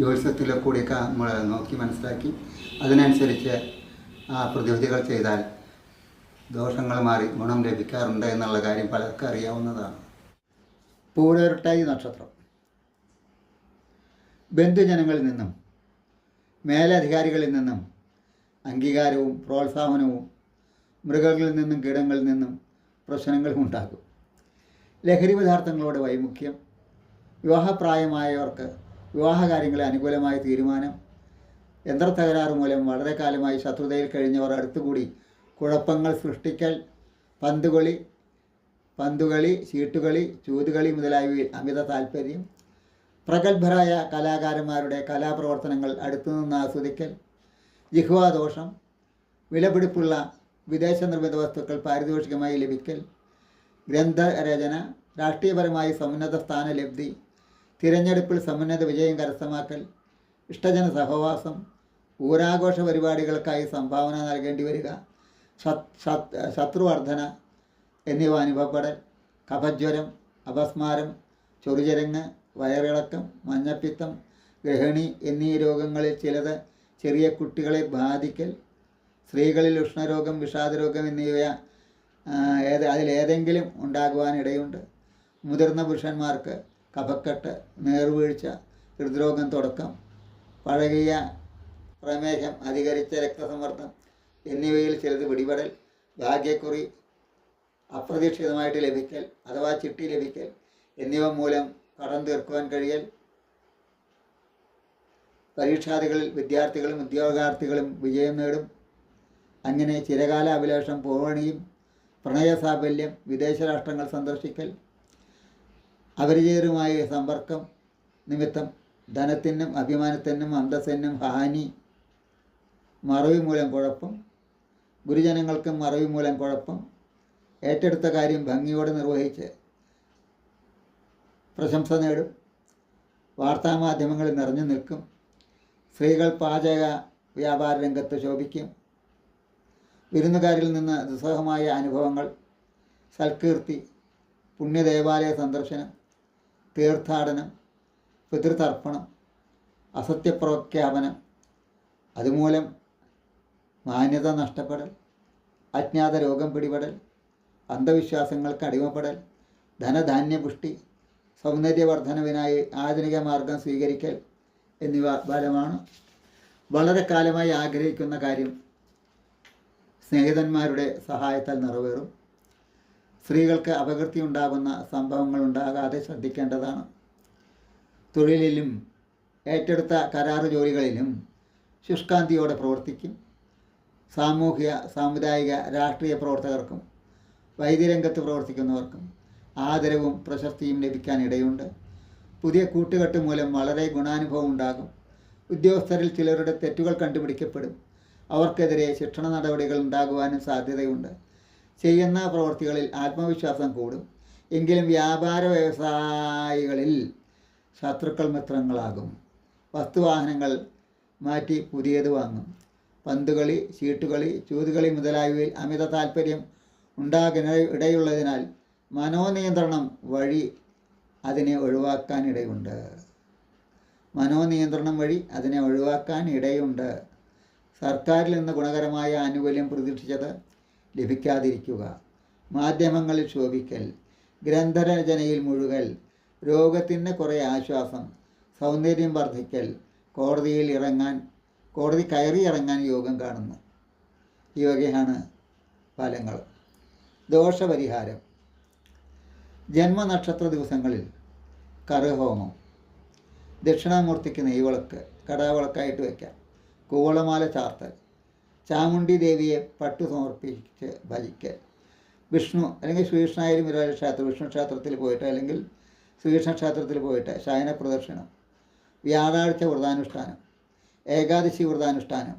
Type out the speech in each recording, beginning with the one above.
ജ്യോതിഷത്തിലെ കൂടിയൊക്കെ നമ്മൾ നോക്കി മനസ്സിലാക്കി. അതിനനുസരിച്ച് ആ പ്രതിവിധികൾ ചെയ്താൽ ദോഷങ്ങൾ മാറി ഗുണം ലഭിക്കാറുണ്ട് എന്നുള്ള കാര്യം പലർക്കും അറിയാവുന്നതാണ്. പൂരൊരട്ടായി നക്ഷത്രം. ബന്ധുജനങ്ങളിൽ നിന്നും മേലധികാരികളിൽ നിന്നും അംഗീകാരവും പ്രോത്സാഹനവും മൃഗങ്ങളിൽ നിന്നും കീടങ്ങളിൽ നിന്നും പ്രശ്നങ്ങളും ഉണ്ടാകും. ലഹരി പദാർത്ഥങ്ങളോട് വൈമുഖ്യം. വിവാഹപ്രായമായവർക്ക് വിവാഹകാര്യങ്ങളെ അനുകൂലമായ തീരുമാനം. യന്ത്രത്തകരാറ് മൂലം വളരെ കാലമായി ശത്രുതയിൽ കഴിഞ്ഞവർ അടുത്തുകൂടി കുഴപ്പങ്ങൾ സൃഷ്ടിക്കൽ പന്തുകളി പന്തുകളി ചീട്ടുകളി ചൂതുകളി മുതലായവയിൽ അമിത താല്പര്യം പ്രഗത്ഭരായ കലാകാരന്മാരുടെ കലാപ്രവർത്തനങ്ങൾ അടുത്തുനിന്ന് ആസ്വദിക്കൽ. ജിഹ്വാദോഷം വിലപിടിപ്പുള്ള വിദേശ നിർമ്മിത വസ്തുക്കൾ പാരിതോഷികമായി ലഭിക്കൽ. ഗ്രന്ഥരചന രാഷ്ട്രീയപരമായി സമുന്നത സ്ഥാനലബ്ധി. തിരഞ്ഞെടുപ്പിൽ സമുന്നത വിജയം കരസ്ഥമാക്കൽ ഇഷ്ടജന സഹവാസം ഊരാഘോഷ പരിപാടികൾക്കായി സംഭാവന നൽകേണ്ടി വരിക ശത്രുവർധന എന്നിവ അനുഭവപ്പെടൽ കഫജ്വരം അപസ്മാരം ചൊറിചരങ്ങ് വയറിളക്കം മഞ്ഞപ്പിത്തം ഗൃഹിണി എന്നീ രോഗങ്ങളിൽ ചിലത് ചെറിയ കുട്ടികളെ ബാധിക്കൽ സ്ത്രീകളിൽ ഉഷ്ണരോഗം വിഷാദരോഗം എന്നിവ ഏത് അതിലേതെങ്കിലും ഉണ്ടാകുവാനിടയുണ്ട്. മുതിർന്ന പുരുഷന്മാർക്ക് കഫക്കെട്ട് നേർവീഴ്ച ഹൃദ്രോഗം തുടക്കം പഴകിയ പ്രമേഹം അധികരിച്ച രക്തസമ്മർദ്ദം എന്നിവയിൽ ചിലത് പിടിപെടൽ ഭാഗ്യക്കുറി അപ്രതീക്ഷിതമായിട്ട് ലഭിക്കൽ അഥവാ ചിട്ടി ലഭിക്കൽ എന്നിവ മൂലം കടം തീർക്കുവാൻ കഴിയൽ. പരീക്ഷാദികളിൽ വിദ്യാർത്ഥികളും ഉദ്യോഗാർത്ഥികളും വിജയം നേടും. അങ്ങനെ ചിരകാല അഭിലാഷം പോവണിയും പ്രണയസാഫല്യം വിദേശ രാഷ്ട്രങ്ങൾ സന്ദർശിക്കൽ അപരിചിതരുമായി സമ്പർക്കം നിമിത്തം ധനത്തിനും അഭിമാനത്തിനും അന്തസ്സിനും ഹാനി മറവി മൂലം കുഴപ്പം ഗുരുജനങ്ങൾക്കും മറവി മൂലം കുഴപ്പം ഏറ്റെടുത്ത കാര്യം ഭംഗിയോടെ നിർവഹിച്ച് പ്രശംസ നേടും വാർത്താമാധ്യമങ്ങളിൽ നിറഞ്ഞു നിൽക്കും സ്ത്രീകൾ പാചക വ്യാപാര രംഗത്ത് ശോഭിക്കും വിരുന്നുകാരിൽ നിന്ന് ദുസ്സഹമായ അനുഭവങ്ങൾ സൽകീർത്തി പുണ്യദേവാലയ സന്ദർശനം തീർത്ഥാടനം പിതൃതർപ്പണം അസത്യപ്രഖ്യാപനം അതുമൂലം മാന്യത നഷ്ടപ്പെടൽ അജ്ഞാത രോഗം പിടിപെടൽ അന്ധവിശ്വാസങ്ങൾക്ക് അടിമപ്പെടൽ ധനധാന്യപുഷ്ടി സൗന്ദര്യവർദ്ധനവിനായി ആധുനിക മാർഗം സ്വീകരിക്കൽ എന്നിവ ഫലമാണ് വളരെ കാലമായി ആഗ്രഹിക്കുന്ന കാര്യം സ്നേഹിതന്മാരുടെ സഹായത്താൽ നിറവേറും. സ്ത്രീകൾക്ക് അപകീർത്തി ഉണ്ടാകുന്ന സംഭവങ്ങൾ ഉണ്ടാകാതെ ശ്രദ്ധിക്കേണ്ടതാണ്. തൊഴിലിലും ഏറ്റെടുത്ത കരാറ് ജോലികളിലും ശുഷ്കാന്തിയോടെ പ്രവർത്തിക്കും. സാമൂഹിക സാമുദായിക രാഷ്ട്രീയ പ്രവർത്തകർക്കും വൈദ്യരംഗത്ത് പ്രവർത്തിക്കുന്നവർക്കും ആദരവും പ്രശസ്തിയും ലഭിക്കാനിടയുണ്ട്. പുതിയ കൂട്ടുകെട്ട് മൂലം വളരെ ഗുണാനുഭവം ഉണ്ടാകും. ഉദ്യോഗസ്ഥരിൽ ചിലരുടെ തെറ്റുകൾ കണ്ടുപിടിക്കപ്പെടും. അവർക്കെതിരെ ശിക്ഷണ നടപടികൾ ഉണ്ടാകുവാനും സാധ്യതയുണ്ട്. ചെയ്യുന്ന പ്രവൃത്തികളിൽ ആത്മവിശ്വാസം കൂടും. എങ്കിലും വ്യാപാര വ്യവസായികളിൽ ശത്രുക്കൾ മിത്രങ്ങളാകും. വസ്തുവാഹനങ്ങൾ മാറ്റി പുതിയത് വാങ്ങും. പന്തുകളി ചീട്ടുകളി ചൂതുകളി മുതലായവയിൽ അമിത താല്പര്യം ഉണ്ടാകുന്ന ഇടയുള്ളതിനാൽ മനോനിയന്ത്രണം വഴി അതിനെ ഒഴിവാക്കാൻ ഇടയുണ്ട്. മനോനിയന്ത്രണം വഴി അതിനെ ഒഴിവാക്കാൻ ഇടയുണ്ട്. സർക്കാരിൽ നിന്ന് ഗുണകരമായ ആനുകൂല്യം പ്രതീക്ഷിച്ചത് ലഭിക്കാതിരിക്കുക. മാധ്യമങ്ങളിൽ ശോഭിക്കൽ ഗ്രന്ഥരചനയിൽ മുഴുകൽ രോഗത്തിന് കുറേ ആശ്വാസം സൗന്ദര്യം വർദ്ധിക്കൽ കോടതിയിൽ ഇറങ്ങാൻ കോടതി കയറി ഇറങ്ങാൻ യോഗം കാണുന്നു. ഈ വകയാണ് ഫലങ്ങൾ. ദോഷപരിഹാരം. ജന്മനക്ഷത്ര ദിവസങ്ങളിൽ കറുഹോമം. ദക്ഷിണാമൂർത്തിക്ക് നെയ്വിളക്ക് കടാവിളക്കായിട്ട് വയ്ക്കാം കൂവളമാല ചാർത്തൽ. ചാമുണ്ഡി ദേവിയെ പട്ടു സമർപ്പിച്ച് ഭജിക്കൽ. വിഷ്ണു അല്ലെങ്കിൽ ശ്രീകൃഷ്ണായാലും വിരാജ ക്ഷേത്രം വിഷ്ണു ക്ഷേത്രത്തിൽ പോയിട്ട് അല്ലെങ്കിൽ ശ്രീകൃഷ്ണ ക്ഷേത്രത്തിൽ പോയിട്ട് ശയന പ്രദർശനം വ്യാഴാഴ്ച വ്രതാനുഷ്ഠാനം ഏകാദശി വ്രതാനുഷ്ഠാനം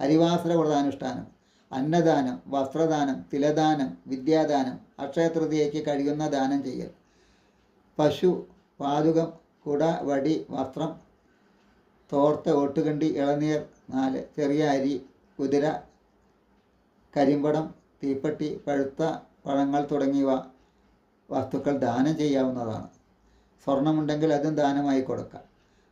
ഹരിവാസര വ്രതാനുഷ്ഠാനം അന്നദാനം വസ്ത്രദാനം തിലദാനം വിദ്യാദാനം അക്ഷയതൃതിയേക്ക് കഴിയുന്ന ദാനം ചെയ്യൽ. പശു പാതുകം കുട വടി വസ്ത്രം തോർത്ത ഓട്ടുകണ്ടി ഇളനീർ നാല് ചെറിയ അരി കുതിര കരിമ്പടം തീപ്പെട്ടി പഴുത്ത പഴങ്ങൾ തുടങ്ങിയവ വസ്തുക്കൾ ദാനം ചെയ്യാവുന്നതാണ്. സ്വർണമുണ്ടെങ്കിൽ അതും ദാനമായി കൊടുക്കാം.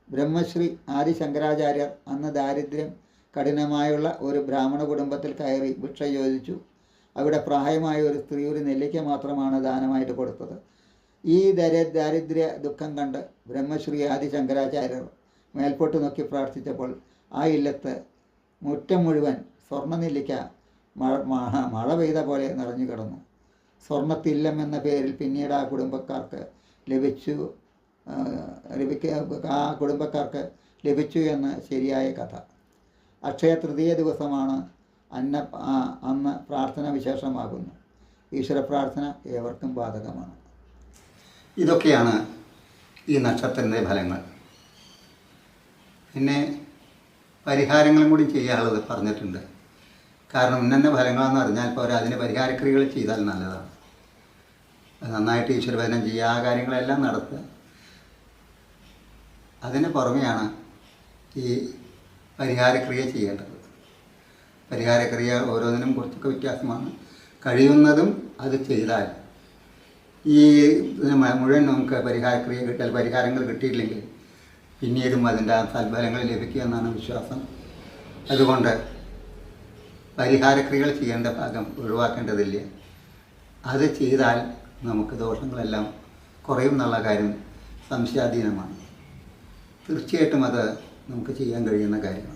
ബ്രഹ്മശ്രീ ആദി ശങ്കരാചാര്യർ അന്ന് ദാരിദ്ര്യം കഠിനമായുള്ള ഒരു ബ്രാഹ്മണ കുടുംബത്തിൽ കയറി ഭിക്ഷ ചോദിച്ചു. അവിടെ പ്രായമായ ഒരു സ്ത്രീ ഒരു നെല്ലിക്ക മാത്രമാണ് ദാനമായിട്ട് കൊടുത്തത്. ഈ ദര ദാരിദ്ര്യ ദുഃഖം കണ്ട് ബ്രഹ്മശ്രീ ആദി ശങ്കരാചാര്യർ മേൽപോട്ട് നോക്കി പ്രാർത്ഥിച്ചപ്പോൾ ആ ഇല്ലത്ത് മുറ്റം മുഴുവൻ സ്വർണ നെല്ലിക്ക മഴ മഴ- പെയ്ത പോലെ നിറഞ്ഞു കിടന്നു. സ്വർണത്തില്ലം എന്ന പേരിൽ പിന്നീട് ആ കുടുംബക്കാർക്ക് ലഭിച്ചു ലഭിക്ക ആ കുടുംബക്കാർക്ക് ലഭിച്ചു എന്ന ശരിയായ കഥ. അക്ഷയ തൃതീയ ദിവസമാണ് അന്ന അന്ന് പ്രാർത്ഥന വിശേഷമാകുന്നു. ഈശ്വര പ്രാർത്ഥന ഏവർക്കും ബാധകമാണ്. ഇതൊക്കെയാണ് ഈ നക്ഷത്രത്തിന്റെ ഫലങ്ങൾ. പിന്നെ പരിഹാരങ്ങളും കൂടി ചെയ്യാനുള്ളത് പറഞ്ഞിട്ടുണ്ട്. കാരണം ഇന്നെ ഫലങ്ങളാണെന്ന് അറിഞ്ഞാൽ പോരാ അതിന് പരിഹാരക്രിയകൾ ചെയ്താൽ നല്ലതാണ്. നന്നായിട്ട് ഈശ്വരഭജനം ചെയ്യുക ആ കാര്യങ്ങളെല്ലാം നടത്തുക. അതിന് പുറമെയാണ് ഈ പരിഹാരക്രിയ ചെയ്യേണ്ടത്. പരിഹാരക്രിയ ഓരോന്നിനും കുറച്ചൊക്കെ വ്യത്യാസമാണ്. കഴിയുന്നതും അത് ചെയ്താൽ ഈ മുഴുവൻ നമുക്ക് പരിഹാരക്രിയ കിട്ടിയാൽ പരിഹാരങ്ങൾ കിട്ടിയില്ലെങ്കിൽ പിന്നീടും അതിന്റെ സൽഫലങ്ങൾ ലഭിക്കുമെന്നാണ് വിശ്വാസം. അതുകൊണ്ട് പരിഹാരക്രിയകൾ ചെയ്യേണ്ട ഭാഗം ഒഴിവാക്കേണ്ടതില്ല. അത് ചെയ്താൽ നമുക്ക് ദോഷങ്ങളെല്ലാം കുറയും എന്നുള്ള കാര്യം സംശയാധീനമാണ്. തീർച്ചയായിട്ടും അത് നമുക്ക് ചെയ്യാൻ കഴിയുന്ന കാര്യമാണ്.